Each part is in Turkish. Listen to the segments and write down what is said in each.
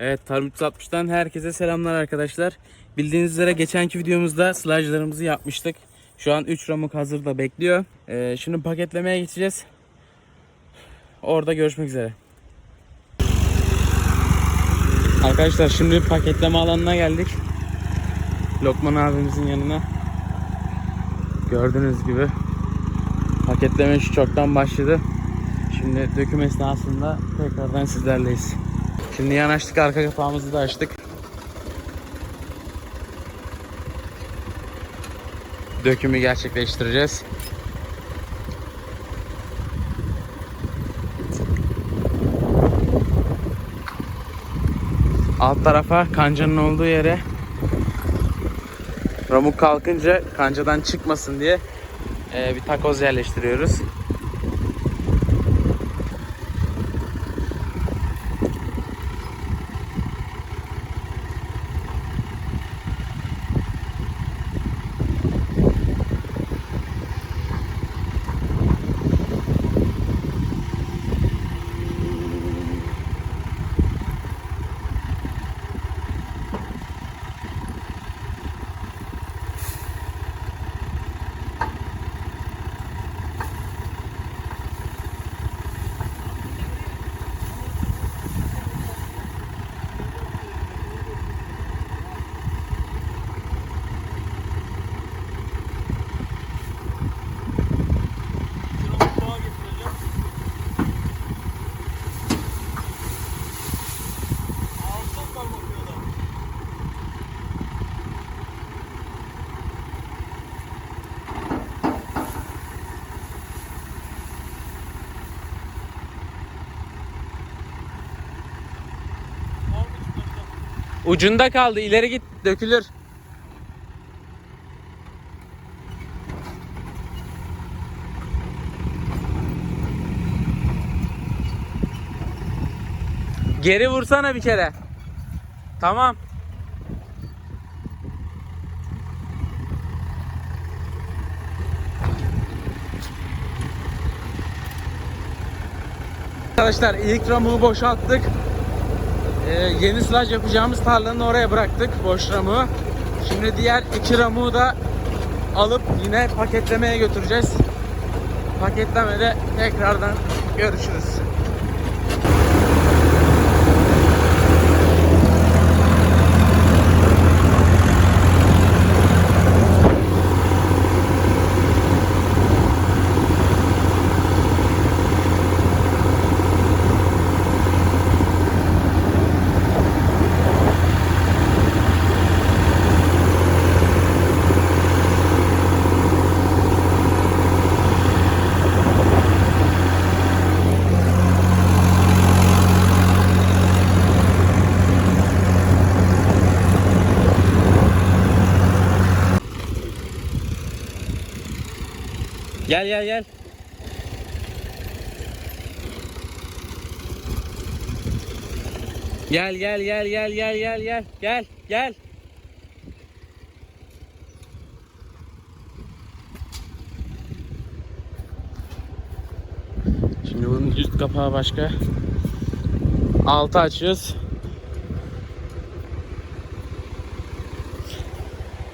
Evet Tarım 360'dan herkese selamlar arkadaşlar. Bildiğiniz üzere geçenki videomuzda slajlarımızı yapmıştık. Şu an 3 ramuk hazırda bekliyor. Ee, şimdi paketlemeye geçeceğiz. Orada görüşmek üzere. Arkadaşlar şimdi paketleme alanına geldik. Lokman abimizin yanına. Gördüğünüz gibi paketleme işi çoktan başladı. Şimdi döküm esnasında tekrardan sizlerleyiz. Şimdi yanaştık arka kapağımızı da açtık. Dökümü gerçekleştireceğiz. Alt tarafa kancanın olduğu yere ramuk kalkınca kancadan çıkmasın diye eee, bir takoz yerleştiriyoruz. Ucunda kaldı. ileri git dökülür. Geri vursana bir kere. Tamam. Arkadaşlar ilk ramuğu boşalttık. Ee, yeni silaj yapacağımız tarlanın oraya bıraktık boş ramuğu. Şimdi diğer iki ramuğu da alıp yine paketlemeye götüreceğiz. Paketlemede tekrardan görüşürüz. Gel gel gel. Gel gel gel gel gel gel gel gel gel. Şimdi bunun üst kapağı başka. Altı açıyoruz.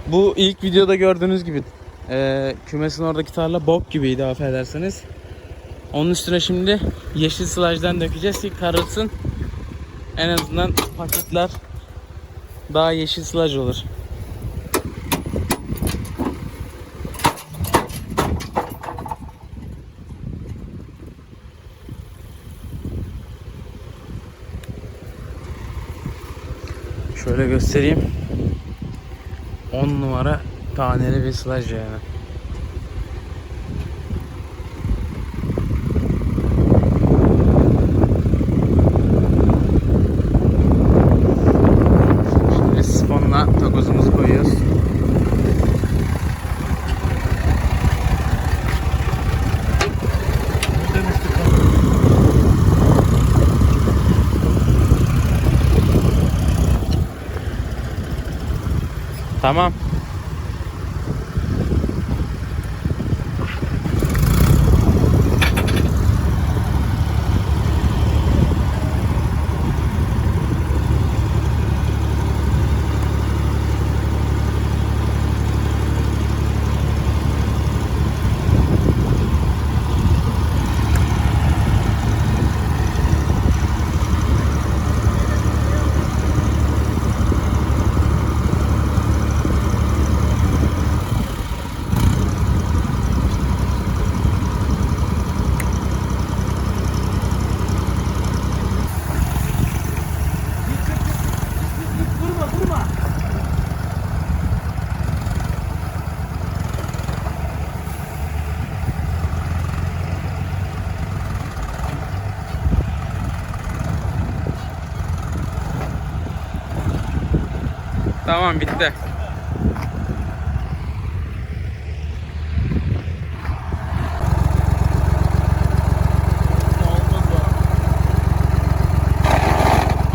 Bu ilk videoda gördüğünüz gibi e, kümesin oradaki tarla bok gibiydi affedersiniz. Onun üstüne şimdi yeşil sılajdan dökeceğiz ki karılsın. En azından paketler daha yeşil sılaj olur. Şöyle göstereyim. 10 numara taneli bir sılaj yani. Şimdi sifonla takozumuzu koyuyoruz. Tamam. Tamam bitti.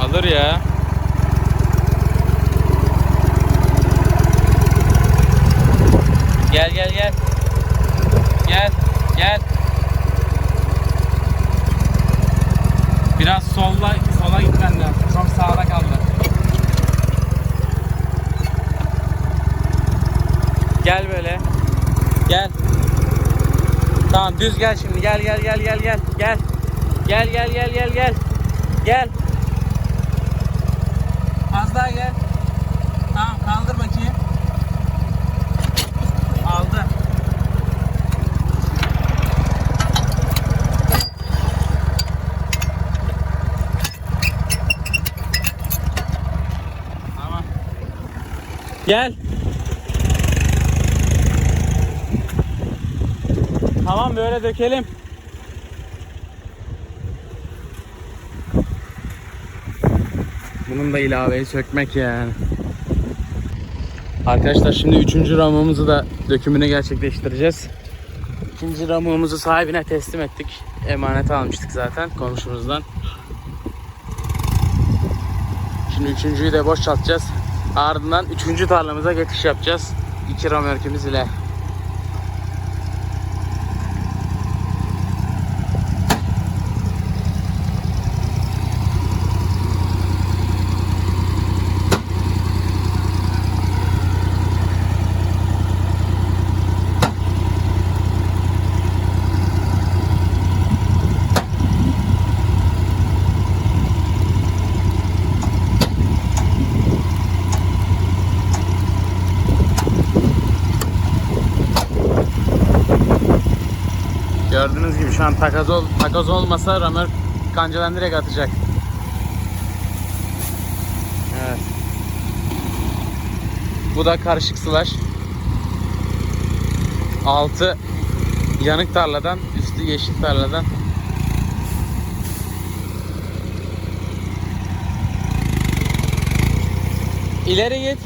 Alır ya. Gel gel gel. Gel gel. Biraz solla sola gitmen lazım. Çok sağda kaldı. Gel böyle. Gel. Tamam düz gel şimdi. Gel gel gel gel gel. Gel. Gel gel gel gel gel. Gel. Az daha gel. Tamam kaldır bakayım. Aldı. Tamam. Gel. Böyle dökelim. Bunun da ilaveyi sökmek yani. Arkadaşlar şimdi üçüncü ramımızı da dökümünü gerçekleştireceğiz. İkinci ramığımızı sahibine teslim ettik. Emanet almıştık zaten komşumuzdan. Şimdi üçüncüyü de boşaltacağız. Ardından üçüncü tarlamıza geçiş yapacağız. İki ramörkümüz ile. Gördüğünüz gibi şu an takoz, ol, takoz olmasa ramör kancadan direkt atacak. Bu da karışık sılaş. Altı yanık tarladan, üstü yeşil tarladan. İleri git.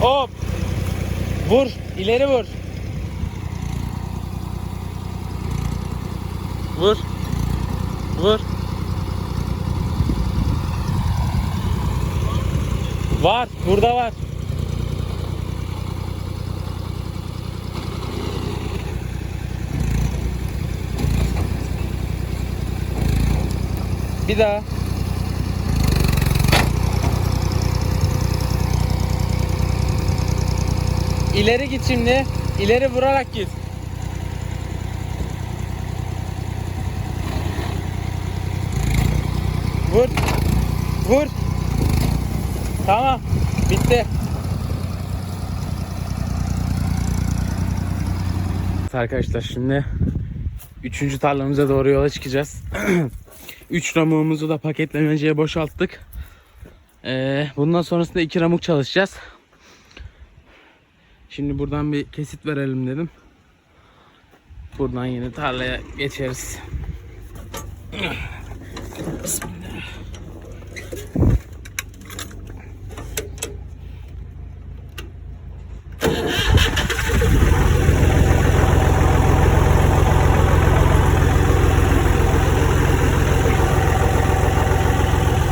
Hop. Vur, ileri vur. Vur. Vur. Var, burada var. Bir daha. İleri git şimdi. İleri vurarak git. Vur. Vur. Tamam. Bitti. Arkadaşlar şimdi üçüncü tarlamıza doğru yola çıkacağız. Üç ramuğumuzu da paketlemeciye boşalttık. Ee, bundan sonrasında iki ramuk çalışacağız. Şimdi buradan bir kesit verelim dedim. Buradan yine tarlaya geçeriz.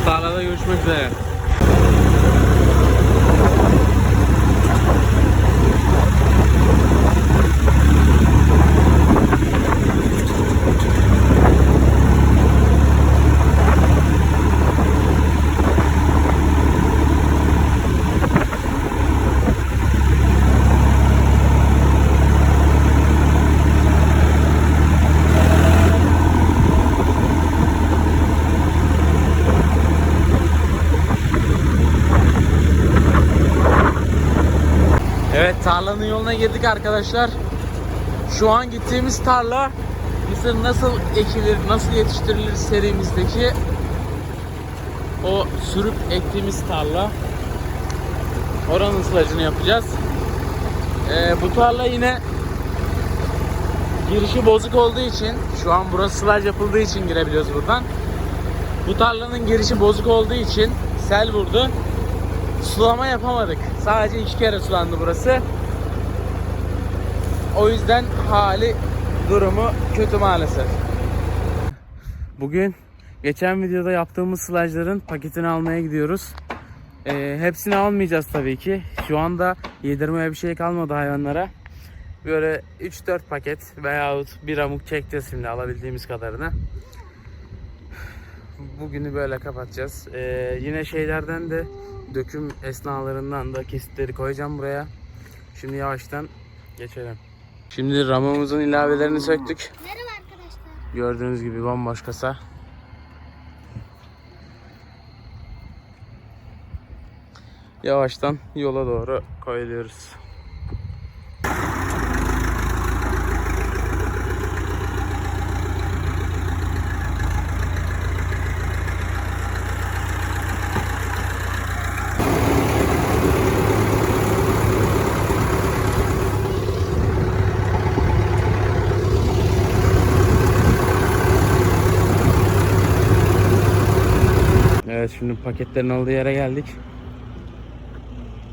Tarlada görüşmek üzere. Evet tarlanın yoluna girdik arkadaşlar. Şu an gittiğimiz tarla mısır nasıl ekilir, nasıl yetiştirilir serimizdeki o sürüp ektiğimiz tarla. Oranın sılacını yapacağız. Ee, bu tarla yine girişi bozuk olduğu için şu an burası sılaj yapıldığı için girebiliyoruz buradan. Bu tarlanın girişi bozuk olduğu için sel vurdu. Sulama yapamadık. Sadece iki kere sulandı burası. O yüzden hali durumu kötü maalesef. Bugün geçen videoda yaptığımız slajların paketini almaya gidiyoruz. Ee, hepsini almayacağız tabii ki. Şu anda yedirmeye bir şey kalmadı hayvanlara. Böyle 3-4 paket veyahut bir amuk çekeceğiz şimdi alabildiğimiz kadarını. Bugünü böyle kapatacağız. Ee, yine şeylerden de döküm esnalarından da kesitleri koyacağım buraya. Şimdi yavaştan geçelim. Şimdi ramamızın ilavelerini söktük. Merhaba arkadaşlar. Gördüğünüz gibi bomboş kasa. Yavaştan yola doğru koyuluyoruz. Evet şimdi paketlerin olduğu yere geldik.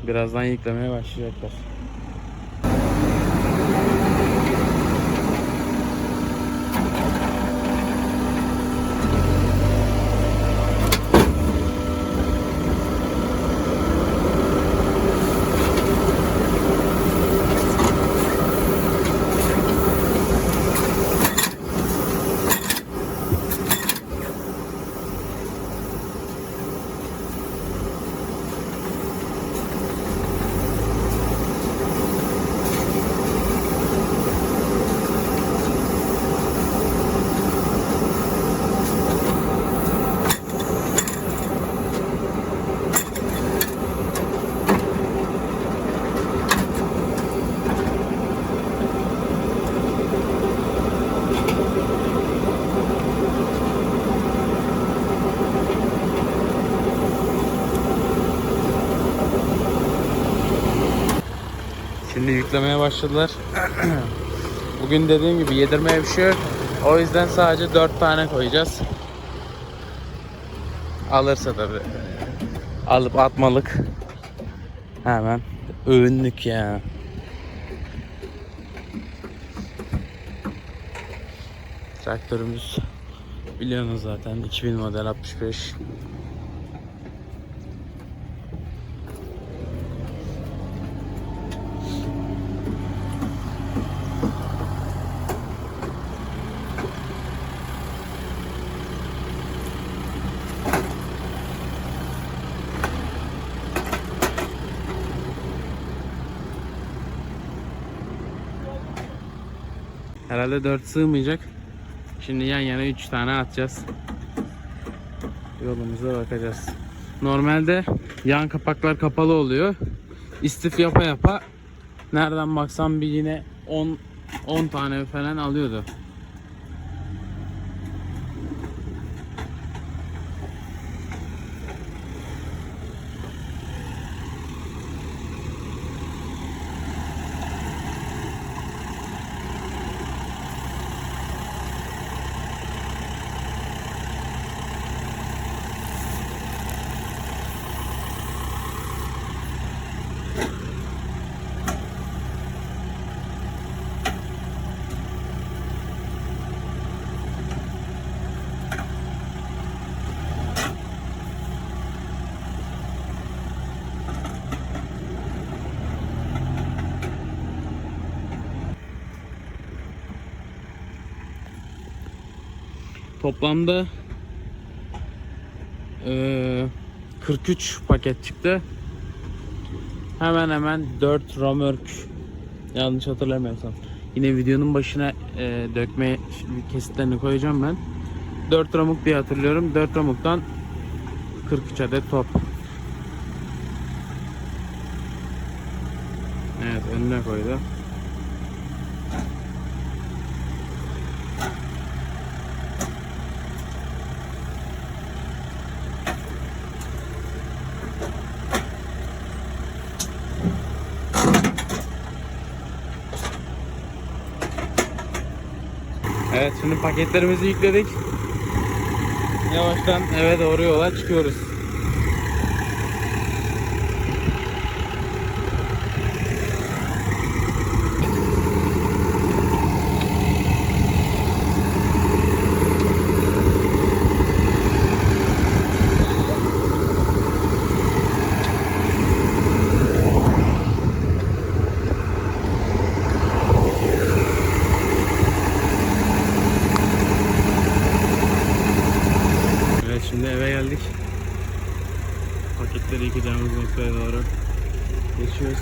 Birazdan yüklemeye başlayacaklar. Şimdi yüklemeye başladılar. Bugün dediğim gibi yedirmeye bir şey yok. O yüzden sadece 4 tane koyacağız. Alırsa tabi. Alıp atmalık. Hemen övünlük ya. Traktörümüz biliyorsunuz zaten 2000 model 65. Herhalde 4 sığmayacak. Şimdi yan yana 3 tane atacağız. Yolumuza bakacağız. Normalde yan kapaklar kapalı oluyor. İstif yapa yapa nereden baksam bir yine 10 10 tane falan alıyordu. Toplamda eee, 43 paket çıktı. Hemen hemen 4 romörk yanlış hatırlamıyorsam. Yine videonun başına eee, dökme kesitlerini koyacağım ben. 4 ramuk diye hatırlıyorum. 4 ramuktan 43 adet top. Evet önüne koydu. Evet şimdi paketlerimizi yükledik. Yavaştan eve doğru yola çıkıyoruz. Evet şimdi eve geldik. Paketleri yıkayacağımız noktaya doğru geçiyoruz.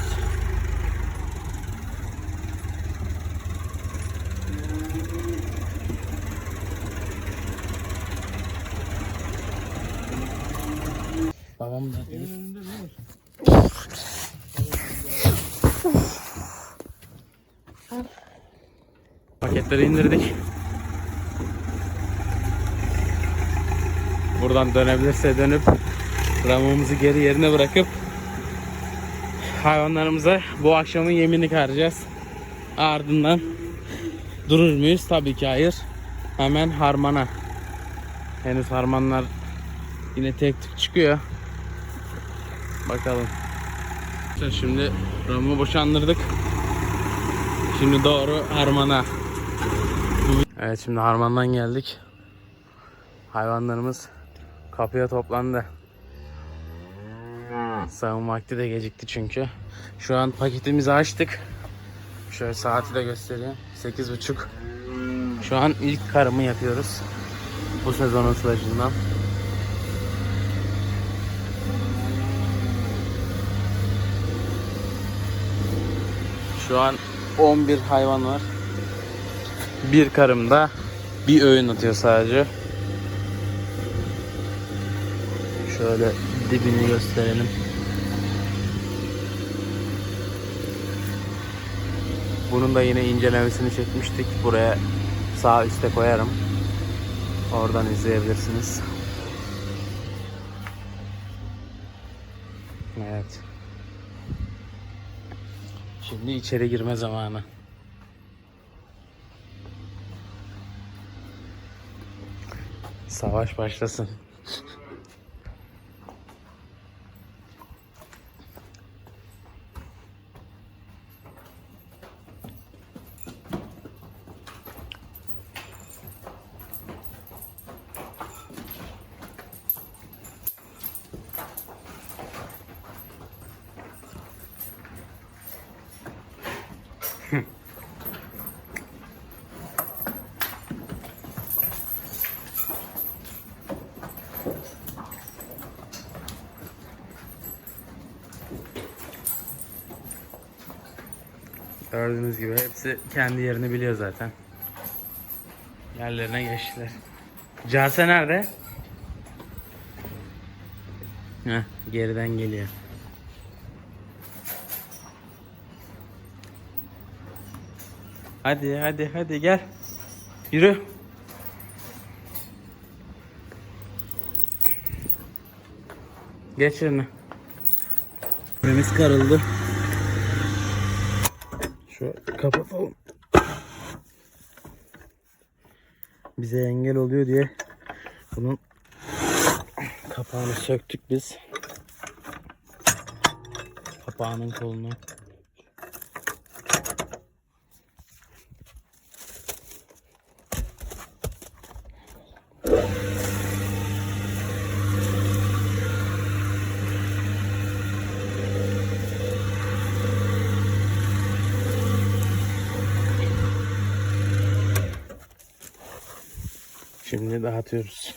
Babam da Paketleri indirdik. Buradan dönebilirse dönüp ramuğumuzu geri yerine bırakıp hayvanlarımıza bu akşamın yemini karacağız. Ardından durur muyuz? Tabii ki hayır. Hemen harmana. Henüz harmanlar yine tek tük çıkıyor. Bakalım. Şimdi ramuğu boşandırdık. Şimdi doğru harmana. Evet şimdi harmandan geldik. Hayvanlarımız kapıya toplandı. Sağım vakti de gecikti çünkü. Şu an paketimizi açtık. Şöyle saati de göstereyim. 8.30. Şu an ilk karımı yapıyoruz. Bu sezonun sılacından. Şu an 11 hayvan var. Bir karımda bir öğün atıyor sadece. Şöyle dibini gösterelim. Bunun da yine incelemesini çekmiştik. Buraya sağ üstte koyarım. Oradan izleyebilirsiniz. Evet. Şimdi içeri girme zamanı. Savaş başlasın. Gördüğünüz gibi hepsi kendi yerini biliyor zaten. Yerlerine geçtiler. Case nerede? Heh, geriden geliyor. Hadi hadi hadi gel. Yürü. Geç yerine. Temiz karıldı. Şu kapatalım. Bize engel oluyor diye bunun kapağını söktük biz. Kapağının kolunu. Şimdi dağıtıyoruz.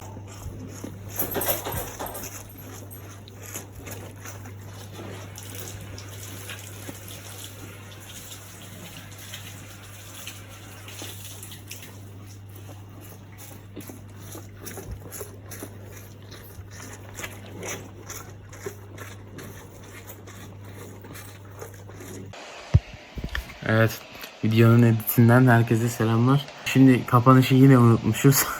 Evet. Videonun editinden herkese selamlar. Şimdi kapanışı yine unutmuşuz.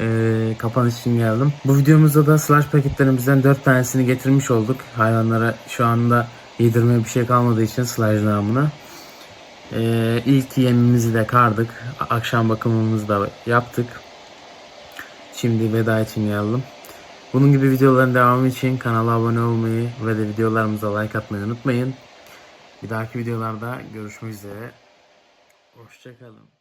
Ee, kapanış için geldim. Bu videomuzda da slash paketlerimizden 4 tanesini getirmiş olduk. Hayvanlara şu anda yedirmeye bir şey kalmadığı için slash namına. Ee, ilk yemimizi de kardık. Akşam bakımımızı da yaptık. Şimdi veda için geldim. Bunun gibi videoların devamı için kanala abone olmayı ve de videolarımıza like atmayı unutmayın. Bir dahaki videolarda görüşmek üzere. Hoşçakalın.